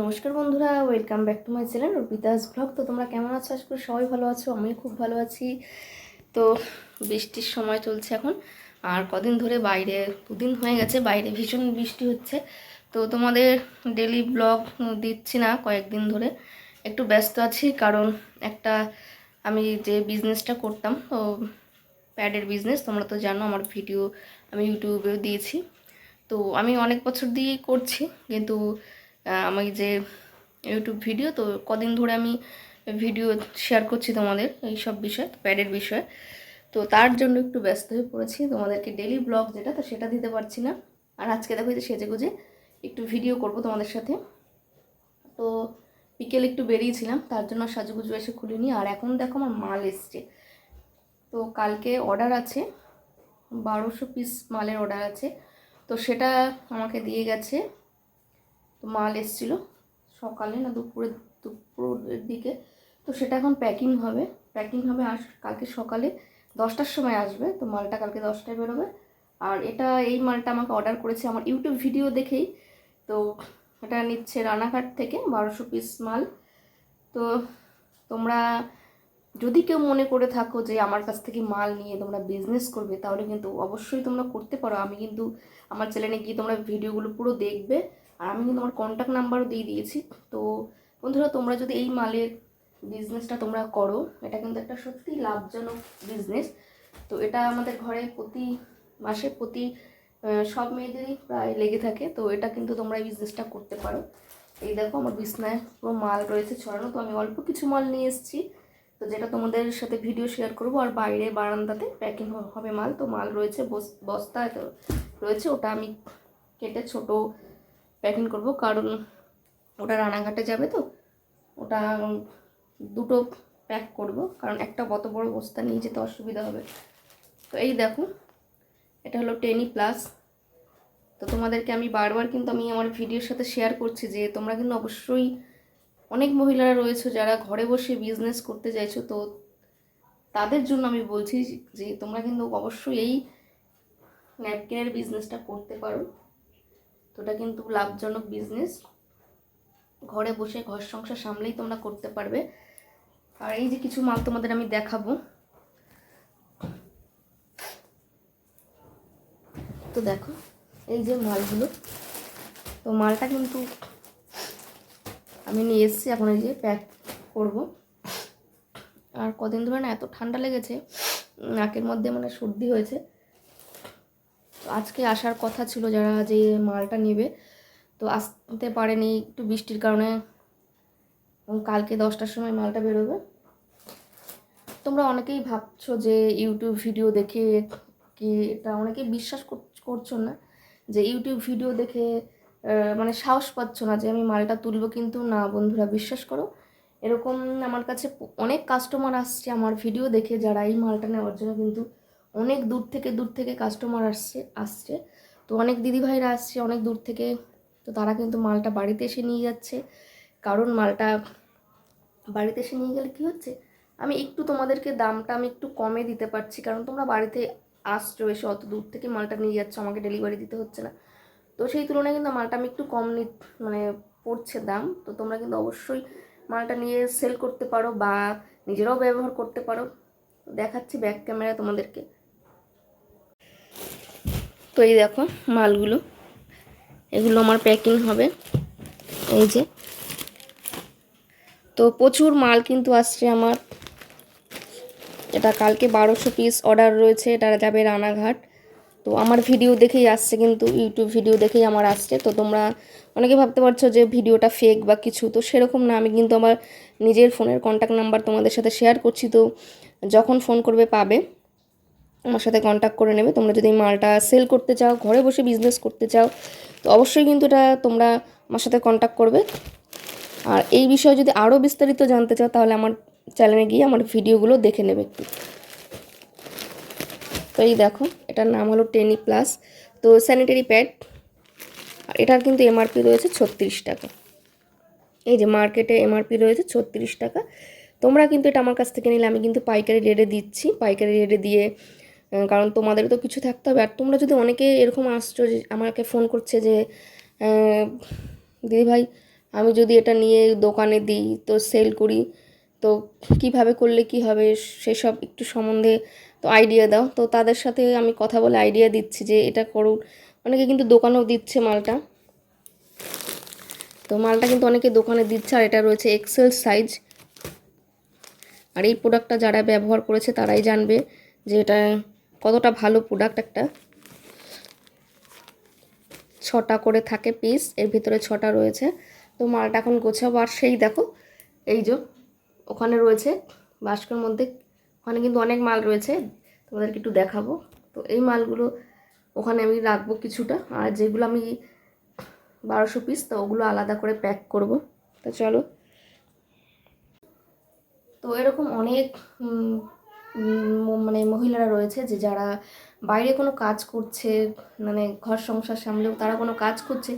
নমস্কার বন্ধুরা welcome back to my channel Arpita's blog তো তোমরা কেমন আছো? আশা করি সবাই ভালো আছো আমি খুব ভালো আছি। তো বৃষ্টির সময় চলছে এখন, আর কদিন ধরে বাইরে, দুদিন হয়ে গেছে বাইরে, ভীষণ বৃষ্টি হচ্ছে। তো তোমাদের ডেলি ব্লগ দিচ্ছি না কয়েকদিন ধরে, একটু ব্যস্ত আছি, কারণ একটা আমি যে বিজনেসটা করতাম, তো প্যাডের বিজনেস তোমরা তো জানো আমার ভিডিও আমি ইউটিউবেও দিয়েছি। তো আমি অনেক বছর দিয়েই করছি, কিন্তু আহ, আমি যে ইউটিউব ভিডিও তো কদিন ধরে আমি ভিডিও শেয়ার করছি তোমাদের এই সব বিষয় প্যাডের বিষয়ে। তো তার জন্য একটু ব্যস্ত হয়ে পড়েছি। তোমাদেরকে ডেলি ব্লগ যেটা তো সেটা দিতে পারছি না। আর আজকে দেখো যে সেজে গুজে একটু ভিডিও করব তোমাদের সাথে। তো বিকেল একটু বেরিয়েছিলাম তার জন্য সাজুগুজু এসে খুলিনি। আর এখন দেখো আমার মাল এসছে। তো কালকে অর্ডার আছে বারোশো পিস মালের অর্ডার আছে। তো সেটা আমাকে দিয়ে গেছে। তো মাল এসছিল সকালে না দুপুরে, দুপুরের দিকে। তো সেটা এখন প্যাকিং হবে। প্যাকিং হবে আস কালকে সকালে দশটার সময় আসবে। তো মালটা কালকে দশটায় বেরোবে। আর এটা, এই মালটা আমাকে অর্ডার করেছে আমার ইউটিউব ভিডিও দেখেই। তো এটা নিচ্ছে রানাঘাট থেকে বারোশো পিস মাল। তো তোমরা যদি কেউ মনে করে থাকো যে আমার কাছ থেকে মাল নিয়ে তোমরা বিজনেস করবে, তাহলে কিন্তু অবশ্যই তোমরা করতে পারো। আমি কিন্তু আমার চ্যানেলে গিয়ে তোমরা ভিডিওগুলো পুরো দেখবে। আর আমি কিন্তু আমার কন্ট্যাক্ট নাম্বারও দিয়ে দিয়েছি। তো বন্ধুরা, তোমরা যদি এই মালের বিজনেসটা তোমরা করো, এটা কিন্তু একটা সত্যিই লাভজনক বিজনেস তো এটা আমাদের ঘরে প্রতি মাসে প্রতি সব মেয়েদেরই প্রায় লেগে থাকে। তো এটা কিন্তু তোমরা এই বিজনেসটা করতে পারো। এই দেখো, আমার বিছনায় পুরো মাল রয়েছে ছড়ানো। তো আমি অল্প কিছু মাল নিয়ে এসেছি। তো যেটা তোমাদের সাথে ভিডিও শেয়ার করব, আর বাইরে বারান্দাতে প্যাকিং হবে মাল। তো মাল রয়েছে, বস- বস্তায় তো রয়েছে। ওটা আমি কেটে ছোট প্যাকিং করব, কারণ ওটা রানাঘাটে যাবে তো। ওটা দুটো প্যাক করব, কারণ একটা কত বড় বস্তা নিয়ে যেতে অসুবিধা হবে। তো এই দেখো, এটা হলো টেনি প্লাস। তো তোমাদেরকে আমি বারবার কিন্তু আমি আমার ভিডিওর সাথে শেয়ার করছি যে তোমরা কিন্তু অবশ্যই অনেক মহিলারা রয়েছে যারা ঘরে বসে বিজনেস করতে চাইছো, তো তাদের জন্য আমি বলছি যে তোমরা কিন্তু অবশ্যই এই ন্যাপকিনের বিজনেসটা করতে পারো। তো এটা কিন্তু লাভজনক বিজনেস ঘরে বসে ঘর সংসার সামলেই তোমরা করতে পারবে। আর এই যে কিছু মাল তোমাদের আমি দেখাবো। তো দেখো, এই যে মালগুলো। তো মালটা কিন্তু আমি নিয়ে এসেছি, এখন এই যে প্যাক করব। আর কদিন ধরে না এত ঠান্ডা লেগেছে, নাকের মধ্যে মানে সর্দি হয়েছে। আজকে আসার কথা ছিল যারা যে মালটা নেবে, তো আসতে পারেনি একটু বৃষ্টির কারণে। কালকে দশটার সময় মালটা বেরোবে। তোমরা অনেকেই ভাবছ যে ইউটিউব ভিডিও দেখে কি এটা, অনেকেই বিশ্বাস করছ না যে ইউটিউব ভিডিও দেখে মানে সাহস পাচ্ছ না যে আমি মালটা তুলবো কিন্তু না, বন্ধুরা বিশ্বাস করো। এরকম আমার কাছে অনেক কাস্টমার আসছে আমার ভিডিও দেখে যারা এই মালটা নেওয়ার জন্য কিন্তু অনেক দূর থেকে দূর থেকে কাস্টমার আসছে আসছে। তো অনেক দিদিভাইরা আসছে অনেক দূর থেকে। তো তারা কিন্তু মালটা বাড়িতে এসে নিয়ে যাচ্ছে। কারণ মালটা বাড়িতে এসে নিয়ে গেলে কী হচ্ছে? আমি একটু তোমাদেরকে দামটা আমি একটু কমে দিতে পারছি, কারণ তোমরা বাড়িতে আসছো, এসে অত দূর থেকে মালটা নিয়ে যাচ্ছ, আমাকে ডেলিভারি দিতে হচ্ছে না। তো সেই তুলনায় কিন্তু মালটা আমি একটু কম নি মানে পড়ছে দাম। তো তোমরা কিন্তু অবশ্যই মালটা নিয়ে সেল করতে পারো বা নিজেরাও ব্যবহার করতে পারো। দেখাচ্ছি ব্যাক ক্যামেরা তোমাদেরকে। তো এই দেখো মালগুলো। এগুলো আমার প্যাকিং হবে। এই যে। তো প্রচুর মাল কিন্তু আসছে আমার। এটা কালকে বারোশো পিস অর্ডার রয়েছে, এটা যাবে রানাঘাট। তো আমার ভিডিও দেখেই আসছে কিন্তু ইউটিউব ভিডিও দেখেই আমার আসছে। তো তোমরা অনেকে ভাবতে পারছ যে ভিডিওটা ফেক বা কিছু, তো সেরকম না। আমি কিন্তু আমার নিজের ফোনের কন্ট্যাক্ট নাম্বার তোমাদের সাথে শেয়ার করছি। তো যখন ফোন করবে, পাবে। আমার সাথে কন্ট্যাক্ট করে নেবে। তোমরা যদি মালটা সেল করতে চাও, ঘরে বসে বিজনেস করতে চাও, তো অবশ্যই কিন্তু এটা তোমরা আমার সাথে কন্ট্যাক্ট করবে। আর এই বিষয়ে যদি আরও বিস্তারিত জানতে চাও, তাহলে আমার চ্যানেলে গিয়ে আমার ভিডিওগুলো দেখে নেবে একটু। তো এই দেখো, এটার নাম হলো টেনি প্লাস তো স্যানিটারি প্যাড আর এটার কিন্তু এমআরপি রয়েছে ছত্রিশ টাকা। এই যে মার্কেটে এমআরপি রয়েছে ছত্রিশ টাকা। তোমরা কিন্তু এটা আমার কাছ থেকে নিলে, আমি কিন্তু পাইকারি রেটে দিচ্ছি। পাইকারি রেটে দিয়ে কারণ তোমাদের তো কিছু থাকতে হবে। আর তোমরা যদি অনেকে এরকম আসছো যে আমাকে ফোন করছে যে আহ, দিদিভাই আমি যদি এটা নিয়ে দোকানে দিই তো সেল করি তো কীভাবে করলে কি হবে? সেসব একটু সম্বন্ধে তো আইডিয়া দাও। তো তাদের সাথে আমি কথা বলে আইডিয়া দিচ্ছি যে এটা করুন অনেকে কিন্তু দোকানেও দিচ্ছে মালটা। তো মালটা কিন্তু অনেকে দোকানে দিচ্ছে আর এটা রয়েছে এক্সেল সাইজ আর এই প্রোডাক্টটা যারা ব্যবহার করেছে তারাই জানবে যে এটা কতটা ভালো প্রোডাক্ট একটা। ছটা করে থাকে পিস এর ভিতরে ছটা রয়েছে। তো মালটা এখন গোছাবো, আর সেই দেখো, এই যে ওখানে রয়েছে বাস্কের মধ্যে, ওখানে কিন্তু অনেক মাল রয়েছে, তোমাদেরকে একটু দেখাবো। তো এই মালগুলো ওখানে আমি রাখব কিছুটা, আর যেগুলো আমি বারোশো পিস তো ওগুলো আলাদা করে প্যাক করব। তো চলো। তো এরকম অনেক মানে মহিলারা রয়েছে যে যারা বাইরে কোনো কাজ করছে মানে ঘর সংসার সামলেও তারা কোনো কাজ করছে,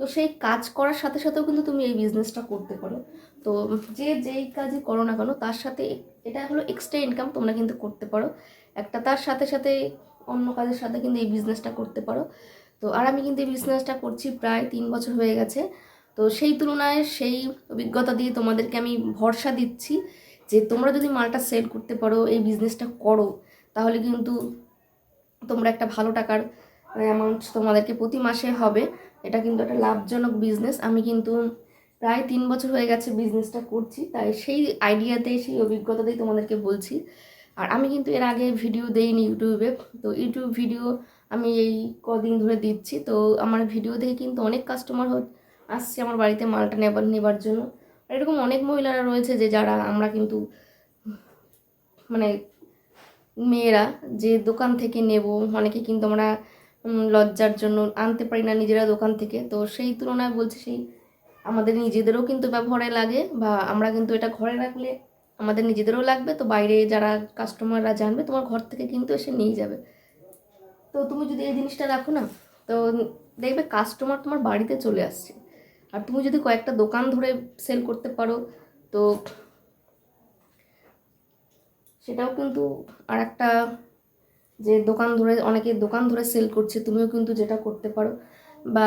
তো সেই কাজ করার সাথে সাথেও কিন্তু তুমি এই বিজনেসটা করতে পারো। তো যে যেই কাজই করো না কেন, তার সাথে এটা হলো এক্সট্রা ইনকাম তোমরা কিন্তু করতে পারো। একটা তার সাথে সাথে অন্য কাজের সাথে কিন্তু এই বিজনেসটা করতে পারো। তো আর আমি কিন্তু এই বিজনেসটা করছি প্রায় তিন বছর হয়ে গেছে। তো সেই তুলনায় সেই অভিজ্ঞতা দিয়ে তোমাদেরকে আমি ভরসা দিচ্ছি যে তোমরা যদি মালটা সেল করতে পারো, এই বিজনেসটা করো, তাহলে কিন্তু তোমরা একটা ভালো টাকার অ্যামাউন্ট তোমাদেরকে প্রতি মাসে হবে। এটা কিন্তু একটা লাভজনক বিজনেস আমি কিন্তু প্রায় তিন বছর হয়ে গেছে বিজনেসটা করছি, তাই সেই আইডিয়াতে সেই অভিজ্ঞতাতেই তোমাদেরকে বলছি। আর আমি কিন্তু এর আগে ভিডিও দেইনি ইউটিউবে তো ইউটিউব ভিডিও আমি এই কদিন ধরে দিচ্ছি। তো আমার ভিডিও দেখে কিন্তু অনেক কাস্টমার আসছে আমার বাড়িতে মালটা নেবার নেবার জন্য। এরকম অনেক মহিলারা রয়েছে যে যারা আমরা কিন্তু মানে মেয়েরা যে দোকান থেকে নেব, অনেকে কিন্তু আমরা লজ্জার জন্য আনতে পারি না নিজেরা দোকান থেকে। তো সেই তুলনায় বলছি সেই আমাদের নিজেদেরও কিন্তু ব্যবহারে লাগে বা আমরা কিন্তু এটা ঘরে রাখলে আমাদের নিজেদেরও লাগবে। তো বাইরে যারা কাস্টমাররা জানবে, তোমার ঘর থেকে কিন্তু এসে নিয়ে যাবে। তো তুমি যদি এই জিনিসটা রাখো না, তো দেখবে কাস্টমার তোমার বাড়িতে চলে আসছে। আর তুমি যদি কয়েকটা দোকান ধরে সেল করতে পারো, তো সেটাও কিন্তু আর একটা যে দোকান ধরে, অনেকে দোকান ধরে সেল করছে, তুমিও কিন্তু যেটা করতে পারো। বা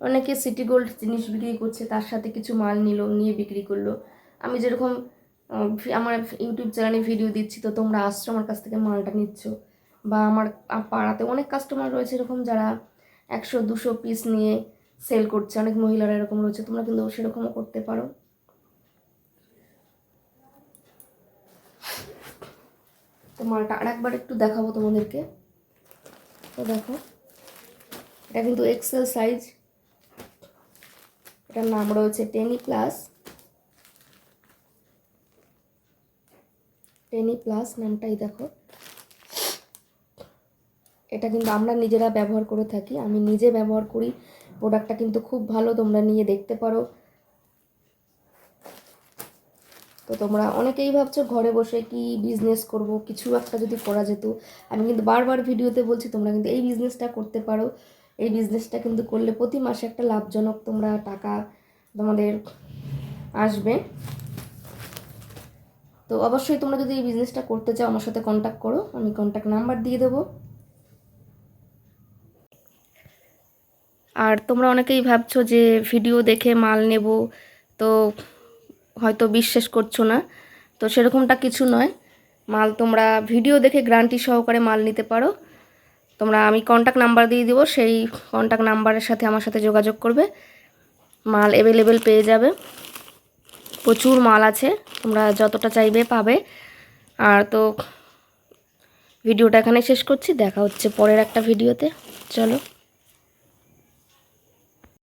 অনেকে সিটি গোল্ড জিনিস বিক্রি করছে, তার সাথে কিছু মাল নিল, নিয়ে বিক্রি করল। আমি যেরকম আমার ইউটিউব চ্যানেলে ভিডিও দিচ্ছি, তো তোমরা আসছো আমার কাছ থেকে মালটা নিচ্ছ। বা আমার পাড়াতে অনেক কাস্টমার রয়েছে এরকম যারা একশো, দুশো পিস নিয়ে সেল করছে, অনেক মহিলারা এরকম রয়েছে, তোমরা কিন্তু সেরকমও করতে পারো। তো আর একবার একটু দেখাবো তোমাদেরকে। তো দেখো, এটা কিন্তু এক্সেল সাইজ এটার নাম রয়েছে টেনি প্লাস টেনি প্লাস নামটাই দেখো। এটা কিন্তু আমরা নিজেরা ব্যবহার করে থাকি, আমি নিজে ব্যবহার করি। প্রোডাক্টটা কিন্তু খুব ভালো, তোমরা নিয়ে দেখতে পারো। তো তোমরা অনেকেই ভাবছ ঘরে বসে কি বিজনেস করব, কিছু একটা যদি করা যেত। আমি কিন্তু বারবার ভিডিওতে বলছি, তোমরা কিন্তু এই বিজনেসটা করতে পারো। এই বিজনেসটা কিন্তু করলে প্রতি মাসে একটা লাভজনক তোমরা টাকা তোমাদের আসবে। তো অবশ্যই তোমরা যদি এই বিজনেসটা করতে চাও, আমার সাথে কন্ট্যাক্ট করো, আমি কন্ট্যাক্ট নাম্বার দিয়ে দেবো। আর তোমরা অনেকেই ভাবছ যে ভিডিও দেখে মাল নেব, তো হয়তো বিশ্বাস করছ না। তো সেরকমটা কিছু নয়। মাল তোমরা ভিডিও দেখে গ্যারান্টি সহকারে মাল নিতে পারো। তোমরা আমি কন্ট্যাক্ট নাম্বার দিয়ে দেবো, সেই কন্ট্যাক্ট নাম্বারের সাথে আমার সাথে যোগাযোগ করবে। মাল অ্যাভেলেবেল পেয়ে যাবে। প্রচুর মাল আছে, তোমরা যতটা চাইবে পাবে। আর তো ভিডিওটা এখানে শেষ করছি, দেখা হচ্ছে পরের একটা ভিডিওতে। চলো।